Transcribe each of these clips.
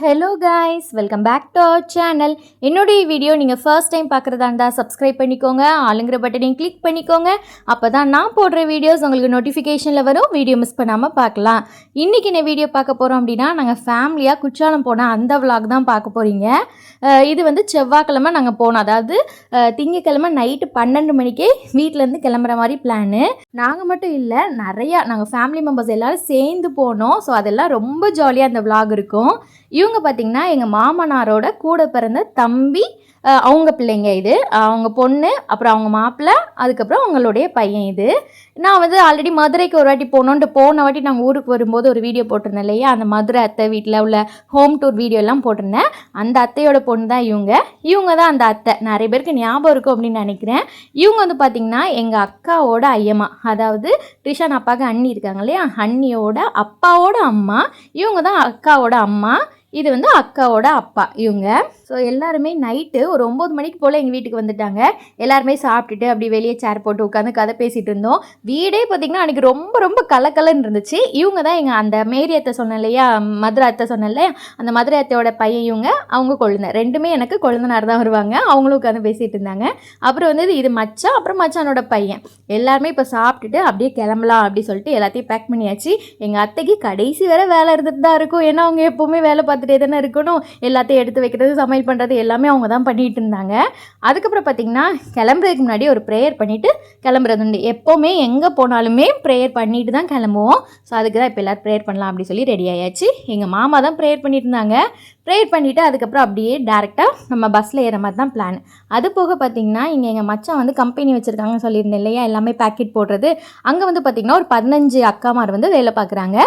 Hello guys welcome back to our channel என்னுடைய video நீங்கள் first time பார்க்குறதா இருந்தால் சப்ஸ்கிரைப் பண்ணிக்கோங்க. ஆளுங்கிற பட்டனையும் கிளிக் பண்ணிக்கோங்க. அப்போ தான் நான் போடுற வீடியோஸ் உங்களுக்கு நோட்டிஃபிகேஷனில் வரும். வீடியோ மிஸ் பண்ணாமல் பார்க்கலாம். இன்றைக்கி என்ன வீடியோ பார்க்க போகிறோம் அப்படின்னா நாங்கள் ஃபேமிலியாக குற்றாலம் போன அந்த விலாக் தான் பார்க்க போகிறீங்க இது வந்து செவ்வாய்க்கிழமை நாங்கள் போனோம். அதாவது திங்கக்கிழமை நைட்டு பன்னெண்டு மணிக்கே வீட்டிலேருந்து கிளம்புற மாதிரி பிளானு நாங்கள் மட்டும் இல்லை நிறையா நாங்கள் ஃபேமிலி மெம்பர்ஸ் எல்லோரும் சேர்ந்து போனோம். ஸோ அதெல்லாம் ரொம்ப ஜாலியாக அந்த விலாக் இருக்கும். இவங்க பார்த்திங்கன்னா எங்கள் மாமனாரோட கூட பிறந்த தம்பி அவங்க பிள்ளைங்க இது. அவங்க பொண்ணு அப்புறம் அவங்க மாப்பிள்ளை அதுக்கப்புறம் அவங்களுடைய பையன் இது. நான் வந்து ஆல்ரெடி மதுரைக்கு ஒரு வாட்டி போனோன்ட்டு போன வாட்டி நாங்கள் ஊருக்கு வரும்போது ஒரு வீடியோ போட்டிருந்தேன் இல்லையா? அந்த மதுரை அத்தை வீட்டில் உள்ள ஹோம் டூர் வீடியோ எல்லாம் போட்டிருந்தேன். அந்த அத்தையோட பொண்ணு தான் இவங்க. இவங்க தான் அந்த அத்தை. நிறைய பேருக்கு ஞாபகம் இருக்கும் அப்படின்னு நினைக்கிறேன். இவங்க வந்து பார்த்திங்கன்னா எங்கள் அக்காவோட ஐயம்மா. அதாவது ட்ரிஷான் அப்பாவுக்கு அண்ணி இருக்காங்க இல்லையா? அண்ணியோட அப்பாவோட அம்மா. இவங்க தான் அக்காவோட அம்மா. இது வந்து அக்காவோட அப்பா இவங்க. ஸோ எல்லாருமே நைட்டு ஒரு ஒம்பது மணிக்கு போல் எங்கள் வீட்டுக்கு வந்துட்டாங்க. எல்லாருமே சாப்பிட்டுட்டு அப்படி வெளியே சேர் போட்டு உட்காந்து கதை பேசிகிட்டு இருந்தோம். வீடே பார்த்திங்கன்னா அன்றைக்கி ரொம்ப ரொம்ப கலக்கலன்னு இருந்துச்சு. இவங்க தான் எங்கள் அந்த மேரி அத்தை சொன்னேன் இல்லையா? மதுரை அத்தை சொன்னேன் இல்லையா? அந்த மதுரை அத்தையோட பையன் இவங்க அவங்க கொழுந்த ரெண்டுமே எனக்கு கொழுந்தனார் தான் வருவாங்க. அவங்களும் உட்காந்து பேசிகிட்டு இருந்தாங்க. அப்புறம் வந்து இது மச்சான் அப்புறம் மச்சானோட பையன். எல்லாருமே இப்போ சாப்பிட்டுட்டு அப்படியே கிளம்பலாம் அப்படி சொல்லிட்டு எல்லாத்தையும் பேக் பண்ணியாச்சு. எங்கள் அத்தைக்கு கடைசி வரை வேலை இருந்துட்டு தான் இருக்கும். ஏன்னா அவங்க எப்போவுமே வேலை பார்த்துட்டே தானே இருக்கணும். எல்லாத்தையும் எடுத்து வைக்கிறது சமையல் பண்ணுறது எல்லாமே அவங்க தான் பண்ணிட்டு இருந்தாங்க. அதுக்கப்புறம் பார்த்திங்கன்னா கிளம்புறதுக்கு முன்னாடி ஒரு ப்ரேயர் பண்ணிவிட்டு கிளம்புறது உண்டு. எப்போவுமே எங்கே போனாலுமே ப்ரேயர் பண்ணிட்டு தான் கிளம்புவோம். ஸோ அதுக்கு தான் இப்போ எல்லோரும் ப்ரேயர் பண்ணலாம் அப்படி சொல்லி ரெடி ஆயாச்சு. எங்கள் மாமா தான் ப்ரேயர் பண்ணிட்டு இருந்தாங்க. ப்ரேயர் பண்ணிவிட்டு அதுக்கப்புறம் அப்படியே டேரெக்டாக நம்ம பஸ்ஸில் ஏற மாதிரி தான் பிளான் அது போக பார்த்திங்கன்னா இங்கே எங்கள் மச்சான் வந்து கம்பெனி வச்சுருக்காங்கன்னு சொல்லியிருந்தேன் இல்லையா? எல்லாமே பேக்கெட் போடுறது. அங்கே வந்து பார்த்திங்கன்னா ஒரு பதினஞ்சு அக்காமார் வந்து வேலை பார்க்குறாங்க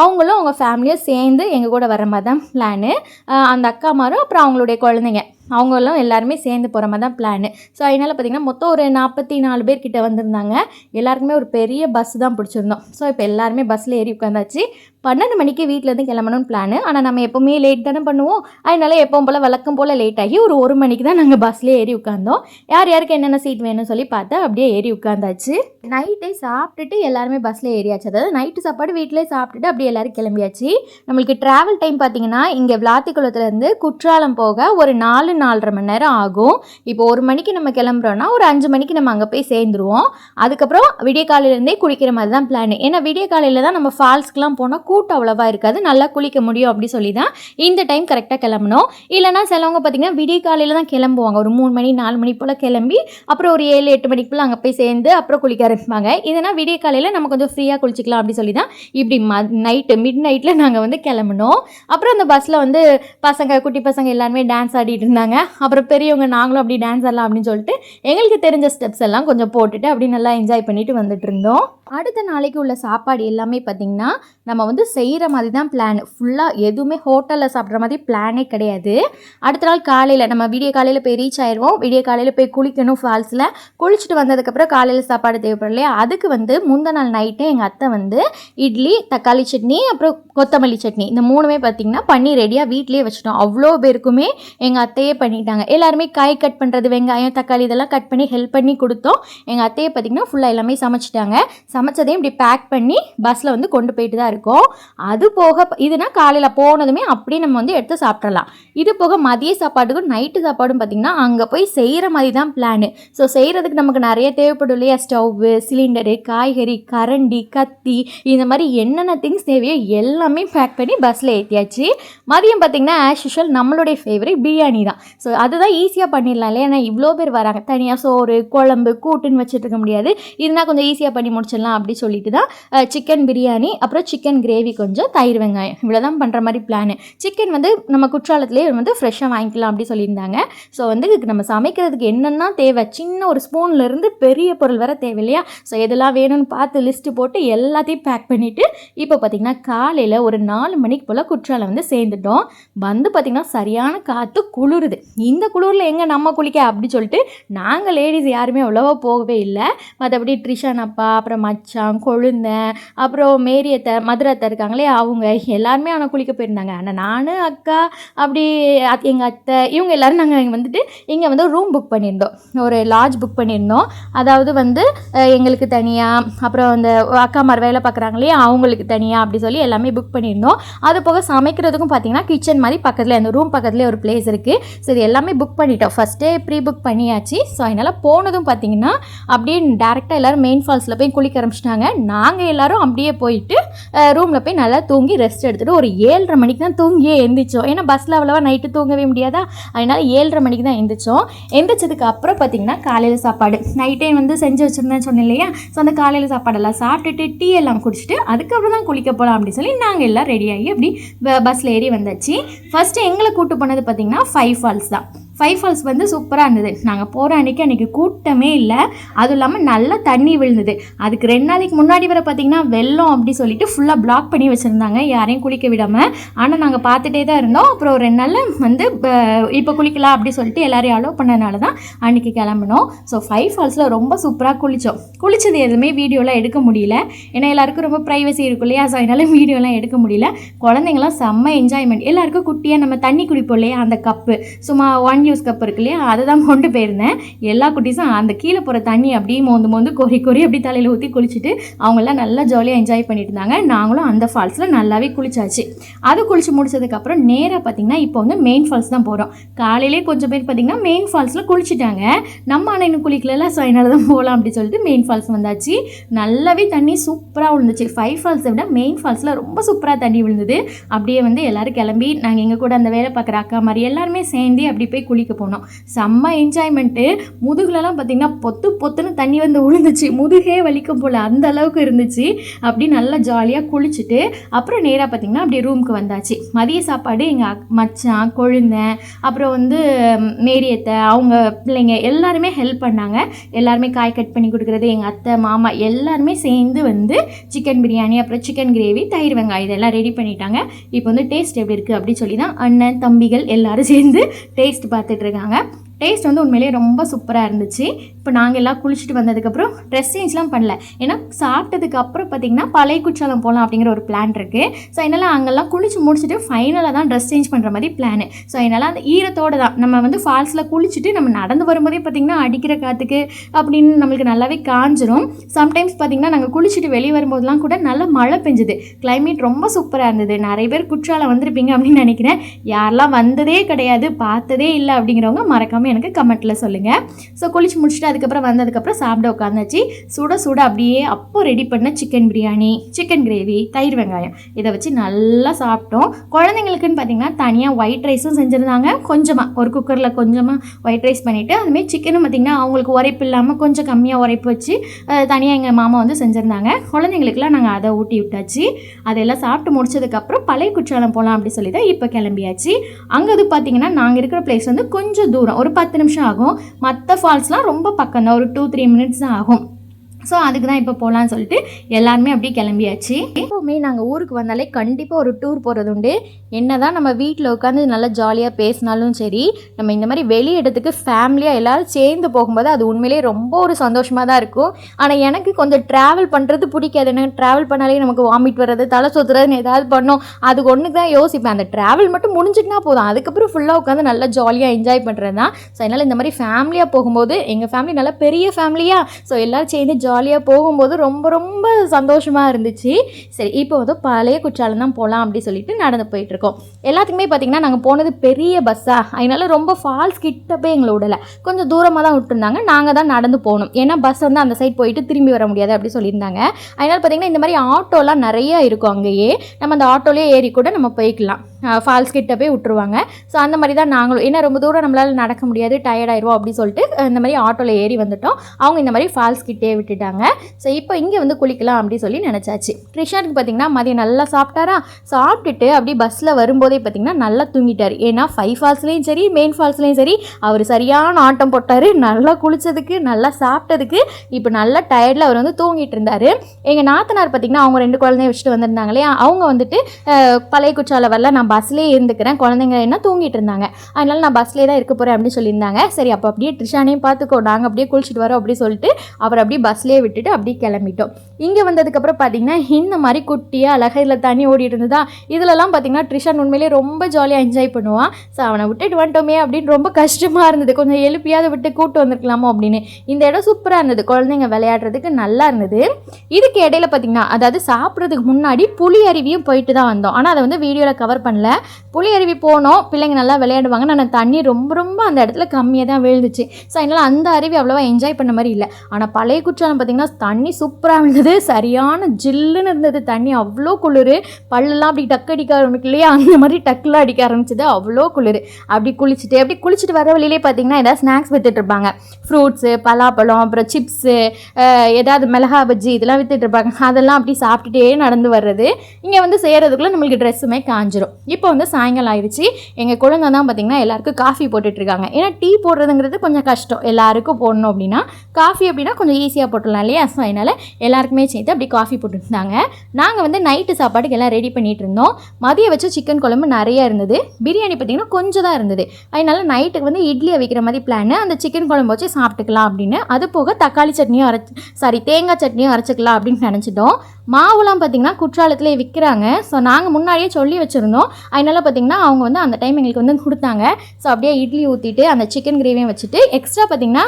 அவங்களும் அவங்க ஃபேமிலியும் சேர்ந்து எங்கள் கூட வர மாதிரி தான் பிளானு அந்த அக்காமாரும் அப்புறம் அவங்களுடைய குழந்தைங்க. அவங்களும் எல்லாருமே சேர்ந்து போகிற மாதிரி தான் பிளான் ஸோ அதனால் பார்த்திங்கன்னா மொத்தம் ஒரு நாற்பத்தி நாலு பேர் கிட்ட வந்திருந்தாங்க. எல்லாருக்குமே ஒரு பெரிய பஸ் தான் பிடிச்சிருந்தோம். ஸோ இப்போ எல்லாருமே பஸ்ஸில் ஏறி உட்காந்தாச்சு பன்னெண்டு மணிக்கு வீட்டிலேருந்து கிளம்பணும்னு பிளானு ஆனால் நம்ம எப்போவுமே லேட் தானே பண்ணுவோம். அதனால எப்பவும் போல் வழக்கம் போல் லேட் ஆகி ஒரு ஒரு மணிக்கு தான் நாங்கள் பஸ்ஸில் ஏறி உட்காந்தோம் யார் யாருக்கு என்னென்ன சீட் வேணும்னு சொல்லி பார்த்து அப்படியே ஏறி உட்காந்தாச்சு நைட்டே சாப்பிட்டுட்டு எல்லாருமே பஸ்ஸில் ஏறியாச்சு. அதாவது நைட்டு சாப்பாடு வீட்டிலே சாப்பிட்டுட்டு அப்படியே எல்லாரும் கிளம்பியாச்சு. நம்மளுக்கு ட்ராவல் டைம் பார்த்தீங்கன்னா இங்கே விளாத்திக்குளத்துலேருந்து குற்றாலம் போக ஒரு நாலு நாலரை மணி நேரம் ஆகும். இப்போ ஒரு மணிக்கு நம்ம கிளம்புறோன்னா ஒரு அஞ்சு மணிக்கு நம்ம அங்கே போய் சேர்ந்துருவோம். அதுக்கப்புறம் விடிய காலையிலேருந்தே குளிக்கிற மாதிரி தான் பிளான் ஏன்னா விடிய காலையில் தான் நம்ம ஃபால்ஸ்க்குலாம் போனால் கூட்டம் அவ்வளோவா இருக்காது. நல்லா குளிக்க முடியும் அப்படி சொல்லி தான் இந்த டைம் கரெக்டாக கிளம்பணும் இல்லைனா சிலவங்க பார்த்தீங்கன்னா விடிய காலையில் தான் கிளம்புவாங்க. ஒரு மூணு மணி நாலு மணி போல் கிளம்பி அப்புறம் ஒரு ஏழு எட்டு மணிக்கு போல் அங்கே போய் சேர்ந்து அப்புறம் குளிக்க ஆரம்பிப்பாங்க. இதனால் விடிய காலையில் நம்ம கொஞ்சம் ஃப்ரீயாக குளிச்சிக்கலாம் அப்படி சொல்லி தான் இப்படி ம நைட்டு மிட் நைட்டில் நாங்கள் வந்து கிளம்பணும் அப்புறம் அந்த பஸ்ஸில் வந்து பசங்க குட்டி பசங்க எல்லாருமே டான்ஸ் ஆடிட்டு இருந்தாங்க. அப்புறம் பெரியவங்க நாங்களும் அப்படி டான்ஸ் ஆடலாம் அப்படின்னு சொல்லிட்டு எங்களுக்கு தெரிஞ்ச ஸ்டெப்ஸ் எல்லாம் கொஞ்சம் போட்டுட்டு அப்படி நல்லா என்ஜாய் பண்ணிட்டு வந்துட்டு இருந்தோம். அடுத்த நாளைக்கு உள்ள சாப்பாடு எல்லாமே பார்த்திங்கன்னா நம்ம வந்து செய்கிற மாதிரி தான் பிளான் ஃபுல்லாக எதுவுமே ஹோட்டலில் சாப்பிட்ற மாதிரி பிளானே கிடையாது. அடுத்த நாள் காலையில் நம்ம விடிய காலையில் போய் ரீச் ஆயிடுவோம் விடிய காலையில் போய் குளிக்கணும் ஃபால்ஸில் குளிச்சுட்டு வந்ததுக்கப்புறம் காலையில் சாப்பாடு தேவைப்படும் இல்லையா? அதுக்கு வந்து முந்த நாள் நைட்டே எங்கள் அத்தை வந்து இட்லி தக்காளி சட்னி அப்புறம் கொத்தமல்லி சட்னி. இந்த மூணுமே பார்த்திங்கன்னா பண்ணி ரெடியாக வீட்லேயே வச்சுட்டோம். அவ்வளோ பேருக்குமே எங்கள் அத்தையே பண்ணிட்டாங்க. எல்லாருமே காய் கட் பண்ணுறது வெங்காயம் தக்காளி இதெல்லாம் கட் பண்ணி ஹெல்ப் பண்ணி கொடுத்தோம். எங்கள் அத்தையை பார்த்திங்கன்னா ஃபுல்லாக எல்லாமே சமைச்சிட்டாங்க. சமைச்சதையும் இப்படி பேக் பண்ணி பஸ்ஸில் வந்து கொண்டு போயிட்டு தான் இருக்கோம். அது போக இதுனா காலையில் போனதுமே அப்படியே நம்ம வந்து எடுத்து சாப்பிட்றலாம் இது போக மதிய சாப்பாட்டுக்கும் நைட்டு சாப்பாடும் பார்த்திங்கன்னா அங்கே போய் செய்கிற மாதிரி தான் பிளானு ஸோ செய்கிறதுக்கு நமக்கு நிறைய தேவைப்படும் இல்லையா? ஸ்டவ்வு சிலிண்டரு காய்கறி கரண்டி கத்தி இந்த மாதிரி என்னென்ன திங்ஸ் தேவையோ எல்லாமே பேக் பண்ணி பஸ்ஸில் ஏற்றியாச்சு மதியம் பார்த்திங்கன்னா ஆஸ் யூஷுவல் நம்மளுடைய ஃபேவரட் பிரியாணி தான். ஸோ அதுதான் ஈஸியாக பண்ணிடலாம் இல்லையா? ஏன்னா இவ்வளோ பேர் வராங்க. தனியாக சோறு குழம்பு கூட்டுன்னு வச்சுட்டு இருக்க முடியாது. இதுனா கொஞ்சம் ஈஸியாக பண்ணி முடிச்சிடலாம். அப்படி சொல்லிட்டு தான் சிக்கன் பிரியாணி அப்புறம் சிக்கன் கிரேவி கொஞ்சம் தயிர் வெங்காயம். இவ்வளோ தான் பண்ணுற மாதிரி பிளான் சிக்கன் வந்து நம்ம குற்றாலத்திலே வந்து ஃப்ரெஷ்ஷாக வாங்கிக்கலாம் அப்படி சொல்லியிருந்தாங்க. ஸோ வந்து நம்ம சமைக்கிறதுக்கு என்னென்னா தேவை? சின்ன ஒரு ஸ்பூன்லேருந்து பெரிய பொருள் வர தேவை இல்லையா? ஸோ எதெல்லாம் வேணும்னு பார்த்து லிஸ்ட்டு போட்டு எல்லாத்தையும் பேக் பண்ணிவிட்டு இப்போ பார்த்திங்கன்னா காலையில் ஒரு நாலு மணிக்கு போல் குற்றாலம் வந்து சேர்ந்துட்டோம். வந்து பார்த்திங்கன்னா சரியான காற்று குளிருது. இந்த குளிரில் எங்கே நம்ம குளிக்க? அப்படி சொல்லிட்டு நாங்கள் லேடிஸ் யாருமே அவ்வளோவா போகவே இல்லை. மற்றபடி ட்ரிஷான் அப்பா அப்புறம் மச்சான் மச்சான் கொழுந்தன். அப்புறம் மேரியத்தை மதுரத்தை இருக்காங்களே அவங்க எல்லாருமே ஆனால் குளிக்க போயிருந்தாங்க. ஆனால் நான் அக்கா அப்படி எங்கள் அத்தை இவங்க எல்லோரும் நாங்கள் இங்கே வந்துட்டு இங்கே வந்து ரூம் புக் பண்ணியிருந்தோம். ஒரு லாட்ஜ் புக் பண்ணியிருந்தோம். அதாவது வந்து எங்களுக்கு தனியாக அப்புறம் அந்த அக்கா மாதிரி வேலை பார்க்குறாங்களே அவங்களுக்கு தனியாக அப்படி சொல்லி எல்லாமே புக் பண்ணியிருந்தோம். அது போக சமைக்கிறதுக்கும் பார்த்தீங்கன்னா கிச்சன் மாதிரி பக்கத்தில் அந்த ரூம் பக்கத்துலேயே ஒரு பிளேஸ் இருக்குது ஸோ இது எல்லாமே புக் பண்ணிட்டோம். ஃபஸ்ட்டே ப்ரீ புக் பண்ணியாச்சு. ஸோ அதனால் போனதும் பார்த்தீங்கன்னா அப்படியே டேரெக்டாக எல்லோரும் மெயின் ஃபால்ஸில் போய் குளிக்கிற ஆரம்பிச்சிட்டாங்க. நாங்கள் எல்லோரும் அப்படியே போயிட்டு ரூமில் போய் நல்லா தூங்கி ரெஸ்ட் எடுத்துகிட்டு ஒரு ஏழரை மணிக்கு தான் தூங்கியே எழுந்திரிச்சோம் ஏன்னா பஸ்ஸில் அவ்வளோவா நைட்டு தூங்கவே முடியாதா? அதனால் ஏழரை மணிக்கு தான் எழுந்திரிச்சோம் எழுந்திரிச்சதுக்கு அப்புறம் பார்த்தீங்கன்னா காலையில் சாப்பாடு. நைட்டே வந்து செஞ்சு வச்சுருந்தேன் சொன்னேன் இல்லையா? ஸோ அந்த காலையில் சாப்பாடெல்லாம் சாப்பிட்டுட்டு டீ எல்லாம் குடிச்சிட்டு அதுக்கப்புறம் தான் குளிக்க போகலாம் அப்படின்னு சொல்லி நாங்கள் எல்லாம் ரெடியாகி அப்படி பஸ்ஸில் ஏறி வந்தாச்சு. ஃபஸ்ட்டு எங்களை கூட்டு போனது பார்த்தீங்கன்னா ஃபைவ் ஃபால்ஸ் தான். ஃபைவ் ஃபால்ஸ் வந்து சூப்பராக இருந்தது. நாங்கள் போகிற அன்றைக்கி அன்றைக்கி கூட்டமே இல்லை. அதுவும் இல்லாமல் நல்லா தண்ணி விழுந்தது. அதுக்கு ரெண்டு நாளைக்கு முன்னாடி வர பார்த்திங்கன்னா வெள்ளம் அப்படி சொல்லிட்டு ஃபுல்லாக பிளாக் பண்ணி வச்சுருந்தாங்க. யாரையும் குளிக்க விடாமல் ஆனால் நாங்கள் பார்த்துட்டே தான் இருந்தோம். அப்புறம் ஒரு ரெண்டு நாளில் வந்து இப்போ குளிக்கலாம் அப்படி சொல்லிட்டு எல்லாரையும் அலோவ் பண்ணனால தான் அன்றைக்கி கிளம்பினோம். ஸோ ஃபைவ் ஃபால்ஸில் ரொம்ப சூப்பராக குளித்தோம் குளித்தது எதுவுமே வீடியோலாம் எடுக்க முடியல. ஏன்னா எல்லாருக்கும் ரொம்ப ப்ரைவசி இருக்கும் இல்லையா? ஸோ அதனால் வீடியோலாம் எடுக்க முடியல. குழந்தைங்களாம் செம்ம என்ஜாய்மெண்ட் எல்லாருக்கும் குட்டியாக நம்ம தண்ணி குடிப்போம் இல்லையா? அந்த கப்பு சும்மா ஒன் யூஸ் கப் இருக்கு இல்லையா? அதை தான் கொண்டு போயிருந்தேன். எல்லா குட்டீஸும் அந்த கீழே போகிற தண்ணி அப்படியே மோந்து மோந்து கொறி கொறி அப்படி தலையில் ஊற்றி குளிச்சுட்டு அவங்கெல்லாம் நல்லா ஜாலியாக என்ஜாய் பண்ணிட்டு இருந்தாங்க. நாங்களும் அந்த ஃபால்ஸில் நல்லாவே குளிச்சாச்சு. அது குளிச்சு முடிச்சதுக்கப்புறம் நேராக பார்த்தீங்கன்னா இப்போ வந்து மெயின் ஃபால்ஸ் தான் போகிறோம் காலையிலே கொஞ்சம் பேர் பார்த்தீங்கன்னா மெயின் ஃபால்ஸில் குளிச்சுட்டாங்க. நம்ம ஆனால் இன்னும் குளிக்கல ஸோ அதனால தான் போகலாம் அப்படி சொல்லிட்டு மெயின் ஃபால்ஸ் வந்தாச்சு. நல்லாவே தண்ணி சூப்பராக விழுந்துச்சு. ஃபைவ் ஃபால்ஸை விட மெயின் ஃபால்ஸில் ரொம்ப சூப்பராக தண்ணி விழுந்தது. அப்படியே வந்து எல்லாரும் கிளம்பி நாங்கள் எங்கள் கூட அந்த வேலை பார்க்குற அக்கா மாதிரி எல்லாருமே சேர்ந்து அப்படி போய் குளிக்க போனோம். செம்ம என்ஜாய்மெண்ட்டு முதுகுலலாம் பார்த்திங்கன்னா பொத்து பொத்துன்னு தண்ணி வந்து விழுந்துச்சு முதுகே வலிக்கும் போல் அந்த அளவுக்கு இருந்துச்சு. அப்படி நல்லா ஜாலியாக குளிச்சுட்டு அப்புறம் நேராக பார்த்திங்கன்னா அப்படியே ரூமுக்கு வந்தாச்சு. மதிய சாப்பாடு எங்கள் மச்சான் கொழுந்த அப்புறம் வந்து மேரியத்தை அவங்க பிள்ளைங்க எல்லாருமே ஹெல்ப் பண்ணாங்க. எல்லாருமே காய் கட் பண்ணி கொடுக்குறது எங்கள் அத்தை மாமா எல்லாருமே சேர்ந்து வந்து சிக்கன் பிரியாணி அப்புறம் சிக்கன் கிரேவி தயிர் வெங்காயம் இதெல்லாம் ரெடி பண்ணிட்டாங்க. இப்போ வந்து டேஸ்ட் எப்படி இருக்குது அப்படி சொல்லி தான் அண்ணன் தம்பிகள் எல்லாரும் சேர்ந்து டேஸ்ட் பார்த்து வளர்த்துட்ருக்காங்க டேஸ்ட் வந்து உண்மையிலேயே ரொம்ப சூப்பராக இருந்துச்சு. இப்போ நாங்கள் எல்லாம் குளிச்சுட்டு வந்ததுக்கப்புறம் ட்ரெஸ் சேஞ்ச்லாம் பண்ணல. ஏன்னா சாப்பிட்டதுக்கு அப்புறம் பார்த்தீங்கன்னா பழைய குற்றாலம் போகலாம் அப்படிங்கிற ஒரு பிளான் இருக்குது ஸோ என்னால் அங்கெல்லாம் குளிச்சு முடிச்சுட்டு ஃபைனலாக தான் ட்ரெஸ் சேஞ்ச் பண்ணுற மாதிரி பிளான் ஸோ என்னால் அந்த ஈரத்தோடு தான். நம்ம வந்து ஃபால்ஸில் குளிச்சுட்டு நம்ம நடந்து வரும்போதே பார்த்திங்கன்னா அடிக்கிற காற்றுக்கு அப்படின்னு நம்மளுக்கு நல்லாவே காஞ்சிரும். சம்டைம்ஸ் பார்த்திங்கன்னா நாங்கள் குளிச்சுட்டு வெளியே வரும்போதெல்லாம் கூட நல்லா மழை பெஞ்சுது. கிளைமேட் ரொம்ப சூப்பராக இருந்தது. நிறைய பேர் குற்றாலம் வந்திருப்பீங்க அப்படின்னு நினைக்கிறேன். யாரெல்லாம் வந்ததே கிடையாது பார்த்ததே இல்லை அப்படிங்கிறவங்க மறக்காமல் எனக்கு கமெண்ட்டில் சொல்லுங்கள் ஸோ குளிச்சு முடிச்சுட்டு அதுக்கப்புறம் வந்ததுக்கப்புறம் சாப்பிட உட்காந்துச்சு சுட சுட அப்படியே அப்போ ரெடி பண்ண சிக்கன் பிரியாணி சிக்கன் கிரேவி தயிர் வெங்காயம். இதை வச்சு நல்லா சாப்பிட்டோம். குழந்தைங்களுக்குன்னு பார்த்தீங்கன்னா தனியாக ஒயிட் ரைஸும் செஞ்சுருந்தாங்க. கொஞ்சமாக ஒரு குக்கரில் கொஞ்சமாக ஒயிட் ரைஸ் பண்ணிவிட்டு அதுமாரி சிக்கனும் பார்த்திங்கன்னா அவங்களுக்கு உரைப்பு இல்லாமல் கொஞ்சம் கம்மியாக உரைப்பு வச்சு தனியாக எங்கள் மாமா வந்து செஞ்சுருந்தாங்க. குழந்தைங்களுக்குலாம் நாங்கள் அதை ஊட்டி விட்டாச்சு. அதெல்லாம் சாப்பிட்டு முடிச்சதுக்கப்புறம் பழைய குற்றாலம் போகலாம் அப்படி சொல்லி தான் இப்போ கிளம்பியாச்சு. அங்கே அது பார்த்தீங்கன்னா நாங்கள் இருக்கிற பிளேஸ் வந்து கொஞ்சம் தூரம். ஒரு பத்து நிமிஷம் ஆகும். மற்ற ஃபால்ஸ்லாம் ரொம்ப பக்கம் தான். ஒரு டூ த்ரீ மினிட்ஸ் தான் ஆகும். ஸோ அதுக்கு தான் இப்போ போகலான்னு சொல்லிட்டு எல்லாருமே அப்படியே கிளம்பியாச்சு. எப்போவுமே நாங்கள் ஊருக்கு வந்தாலே கண்டிப்பாக ஒரு டூர் போகிறது உண்டு. என்ன தான் நம்ம வீட்டில் உட்காந்து நல்லா ஜாலியாக பேசினாலும் சரி நம்ம இந்த மாதிரி வெளி இடத்துக்கு ஃபேமிலியாக எல்லோரும் சேர்ந்து போகும்போது அது உண்மையிலேயே ரொம்ப ஒரு சந்தோஷமாக தான் இருக்கும். ஆனால் எனக்கு கொஞ்சம் ட்ராவல் பண்ணுறது பிடிக்காது. எனக்கு ட்ராவல் பண்ணாலே நமக்கு வாமிட் வர்றது தலை சுற்றுறதுன்னு ஏதாவது பண்ணோம். அது ஒன்று தான் யோசிப்பேன். அந்த ட்ராவல் மட்டும் முடிஞ்சிட்டுனா போதும். அதுக்கப்புறம் ஃபுல்லாக உட்காந்து நல்லா ஜாலியாக என்ஜாய் பண்ணுறது தான் ஸோ அதனால் இந்த மாதிரி ஃபேமிலியாக போகும்போது எங்கள் ஃபேமிலி நல்லா பெரிய ஃபேமிலியாக ஸோ எல்லோரும் சேர்ந்து ஜாலியாக போகும்போது ரொம்ப ரொம்ப சந்தோஷமாக இருந்துச்சு. சரி இப்போ வந்து பழைய குற்றாலம் தான் போகலாம் அப்படி சொல்லிட்டு நடந்து போயிட்டுருக்கோம் எல்லாத்துக்குமே பார்த்தீங்கன்னா நாங்கள் போனது பெரிய பஸ்ஸாக அதனால ரொம்ப ஃபால்ஸ் கிட்ட போய் எங்களை விடலை. கொஞ்சம் தூரமாக தான் விட்டுருந்தாங்க. நாங்கள் தான் நடந்து போகணும். ஏன்னா பஸ் வந்து அந்த சைட் போயிட்டு திரும்பி வர முடியாது அப்படி சொல்லியிருந்தாங்க. அதனால் பார்த்தீங்கன்னா இந்த மாதிரி ஆட்டோலாம் நிறைய இருக்கும் அங்கேயே. நம்ம அந்த ஆட்டோலேயே ஏறி கூட நம்ம போய்க்கலாம். ஃபால்ஸ் கிட்ட போய் விட்டுருவாங்க. ஸோ அந்த மாதிரி தான் நாங்களும். ஏன்னா ரொம்ப தூரம் நம்மளால் நடக்க முடியாது டயர்ட் அப்படின்னு சொல்லிட்டு இந்த மாதிரி ஆட்டோவில் ஏறி வந்துட்டோம். அவங்க இந்த மாதிரி ஃபால்ஸ் கிட்டே விட்டுட்டாங்க. ஸோ இப்போ இங்கே வந்து குளிக்கலாம் அப்படின்னு சொல்லி நினச்சாச்சு. கிருஷ்ணருக்கு பார்த்தீங்கன்னா மதியம் நல்லா சாப்பிட்டாரா? சாப்பிட்டுட்டு அப்படியே பஸ்ஸில் வரும்போதே பார்த்தீங்கன்னா நல்லா தூங்கிட்டார். ஏன்னா ஃபைவ் ஃபால்ஸ்லேயும் சரி மெயின் ஃபால்ஸ்லேயும் சரி அவர் சரியான ஆட்டம் போட்டார். நல்லா குளித்ததுக்கு நல்லா சாப்பிட்டதுக்கு இப்போ நல்லா டயர்டில் அவர் வந்து தூங்கிட்டு இருந்தார். எங்கள் நாத்தனார் பார்த்தீங்கன்னா அவங்க ரெண்டு குழந்தைய வச்சுட்டு வந்திருந்தாங்க இல்லையா? அவங்க வந்துட்டு பழைய குற்றால வரல நான் பஸ்லேயே இருந்துக்கிறேன். குழந்தைங்க என்ன தூங்கிட்டு இருந்தாங்க. அதனால நான் பஸ்லேயே தான் இருக்க போகிறேன் அப்படின்னு சொல்லியிருந்தாங்க. சரி அப்போ அப்படியே ட்ரிஷானையும் பார்த்துக்கோ நாங்கள் அப்படியே குளிச்சுட்டு வரோம் அப்படி சொல்லிட்டு அவர் அப்படியே பஸ்லேயே விட்டுட்டு அப்படியே கிளம்பிட்டோம். இங்கே வந்ததுக்கப்புறம் பார்த்தீங்கன்னா இந்த மாதிரி குட்டியாக அழகாக இதில் தண்ணி ஓடிட்டு இருந்ததா? இதுலலாம் பார்த்தீங்கன்னா ட்ரிஷான் உண்மையிலே ரொம்ப ஜாலியாக என்ஜாய் பண்ணுவான் ஸோ அவனை விட்டுட்டு வந்துட்டோமே அப்படின்னு ரொம்ப கஷ்டமாக இருந்தது. கொஞ்சம் எழுப்பியாவது விட்டு கூட்டு வந்திருக்கலாமோ அப்படின்னு. இந்த இடம் சூப்பராக இருந்தது. குழந்தைங்க விளையாடுறதுக்கு நல்லா இருந்தது. இதுக்கு இடையில பார்த்தீங்கன்னா அதாவது சாப்பிட்றதுக்கு முன்னாடி புளி அருவியும் போயிட்டு தான் வந்தோம். ஆனால் அதை வந்து வீடியோவில் கவர் பண்ணல. புளி அருவி போனோம். பிள்ளைங்க நல்லா விளையாடுவாங்க ஆனால் தண்ணி ரொம்ப ரொம்ப அந்த இடத்துல கம்மியாக தான் விழுந்துச்சு. ஸோ அதனால் அந்த அருவி அவ்வளோவா என்ஜாய் பண்ண மாதிரி இல்லை. ஆனால் பழைய குற்றாலம் பார்த்தீங்கன்னா தண்ணி சூப்பராக இருந்தது சரியான ஜில்லுன்னு இருந்தது. தண்ணி அவ்வளோ குளிர். பல்லெல்லாம் அப்படி டக்கு அடிக்க ஆரம்பிக்கு இல்லையா அந்த மாதிரி டக்குலாம் அடிக்க ஆரம்பிச்சது. அவ்வளோ குளிர். அப்படி குளிச்சுட்டு அப்படி குளிச்சுட்டு வர வழியிலே பார்த்தீங்கன்னா ஏதாவது ஸ்நாக்ஸ் வித்துட்டு இருப்பாங்க. ஃப்ரூட்ஸு பலாப்பழம் அப்புறம் சிப்ஸு ஏதாவது மிளகா பஜ்ஜி இதெல்லாம் வித்துட்டு இருப்பாங்க. அதெல்லாம் அப்படி சாப்பிட்டுட்டே நடந்து வர்றது. இங்கே வந்து செய்கிறதுக்குள்ளே நம்மளுக்கு ட்ரெஸ்ஸுமே காஞ்சிரும். இப்போ வந்து சாயங்காலம் ஆயிடுச்சு. எங்கள் குழந்தை தான் பார்த்தீங்கன்னா எல்லாருக்கும் காஃபி போட்டுட்டு இருக்காங்க. ஏன்னா டீ போடுறதுங்கிறது கொஞ்சம் கஷ்டம். எல்லாருக்கும் போடணும் அப்படின்னா காஃபி அப்படின்னா கொஞ்சம் ஈஸியாக போட்டுடலாம் இல்லையா? ஸோ அதனால் எல்லாருக்குமே சேர்த்து அப்படி காஃபி போட்டுருந்தாங்க நாங்கள் வந்து நைட்டு சாப்பாட்டுக்கு எல்லாம் ரெடி பண்ணிகிட்டு இருந்தோம் மதியம் வச்சு சிக்கன் குழம்பு நிறைய இருந்தது. பிரியாணி பார்த்திங்கன்னா கொஞ்சம் தான் இருந்தது. அதனால நைட்டுக்கு வந்து இட்லி வைக்கிற மாதிரி பிளான் அந்த சிக்கன் குழம்பு வச்சு சாப்பிட்டுக்கலாம் அப்படின்னு. அது போக தக்காளி சட்னியும் அரைச்சி சாரி தேங்காய் சட்னியும் அரைச்சிக்கலாம் அப்படின்னு நினச்சிட்டோம். மாவுலாம் பார்த்தீங்கன்னா குற்றாலத்திலே விற்கிறாங்க ஸோ நாங்கள் முன்னாடியே சொல்லி வச்சுருந்தோம். அதனால பார்த்தீங்கன்னா அவங்க வந்து அந்த டைம் எங்களுக்கு வந்து கொடுத்தாங்க. ஸோ அப்படியே இட்லி ஊற்றிட்டு அந்த சிக்கன் கிரேவியும் வச்சுட்டு எக்ஸ்ட்ரா பார்த்திங்கன்னா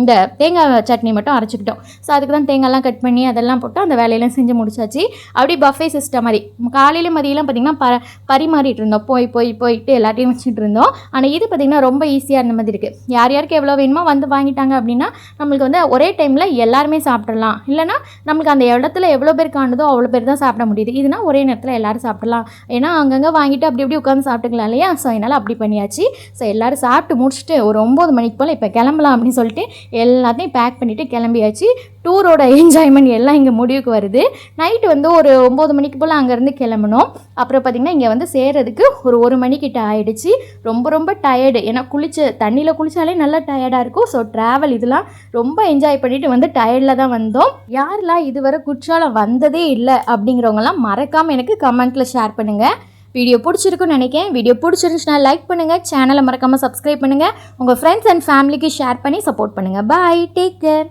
இந்த தேங்காய் சட்னி மட்டும் அரைச்சிக்கிட்டோம். ஸோ அதுக்கு தான் தேங்காய்லாம் கட் பண்ணி அதெல்லாம் போட்டு அந்த வேலையெல்லாம் செஞ்சு முடிச்சாச்சு. அப்படியே பஃபே சிஸ்டம் மாதிரி. காலையில் மதியெல்லாம் பார்த்திங்கன்னா ப பரிமாறிட்டு இருந்தோம். போய் போய் போயிட்டு எல்லாத்தையும் வச்சுட்டு இருந்தோம். ஆனால் இது பார்த்திங்கன்னா ரொம்ப ஈஸியாக இருந்த மாதிரி இருக்குது யார் யாருக்கு எவ்வளோ வேணுமோ வந்து வாங்கிட்டாங்க அப்படின்னா நம்மளுக்கு வந்து ஒரே டைமில் எல்லாருமே சாப்பிட்றலாம் இல்லைனா நம்மளுக்கு அந்த இடத்துல எவ்வளோ பேருக்கு காணுதோ அவ்வளோ பேர் தான் சாப்பிட முடியுது. இதுனா ஒரே நேரத்தில் எல்லோரும் சாப்பிடலாம். ஏன்னா அங்கங்கே வாங்கிட்டு அப்படி அப்படி உட்காந்து சாப்பிட்டுக்கலாம் இல்லையா? ஸோ அதனால் அப்படி பண்ணியாச்சு. ஸோ எல்லோரும் சாப்பிட்டு முடிச்சுட்டு ஒரு ஒம்பது மணிக்கு போல் இப்போ கிளம்பலாம் அப்படின்னு சொல்லிட்டு எல்லாத்தையும் பேக் பண்ணிவிட்டு கிளம்பியாச்சு. டூரோட என்ஜாய்மெண்ட் எல்லாம் இங்கே முடிவுக்கு வருது. நைட்டு வந்து ஒரு ஒம்பது மணிக்கு போல் அங்கேருந்து கிளம்பணும் அப்புறம் பார்த்திங்கன்னா இங்கே வந்து சேர்றதுக்கு ஒரு ஒரு மணிக்கிட்ட ஆயிடுச்சு. ரொம்ப ரொம்ப டயர்டு ஏன்னா குளிச்சு தண்ணியில் குளித்தாலே நல்லா டயர்டாக இருக்கும். ஸோ ட்ராவல் இதெல்லாம் ரொம்ப என்ஜாய் பண்ணிட்டு வந்து டயர்டில் தான் வந்தோம். யாரெல்லாம் இதுவரை குற்றாலம் வந்ததே இல்லை அப்படிங்கிறவங்கலாம் மறக்காமல் எனக்கு கமெண்ட்டில் ஷேர் பண்ணுங்கள் வீடியோ பிடிச்சிருக்குன்னு நினைக்கிறேன். வீடியோ பிடிச்சிருந்துச்சுன்னா லைக் பண்ணுங்கள் சேனலை மறக்காமல் சப்ஸ்கிரைப் பண்ணுங்கள் உங்கள் ஃப்ரெண்ட்ஸ் அண்ட் ஃபேமிலிக்கு ஷேர் பண்ணி சப்போர்ட் பண்ணுங்கள் பாய் டேக் கேர்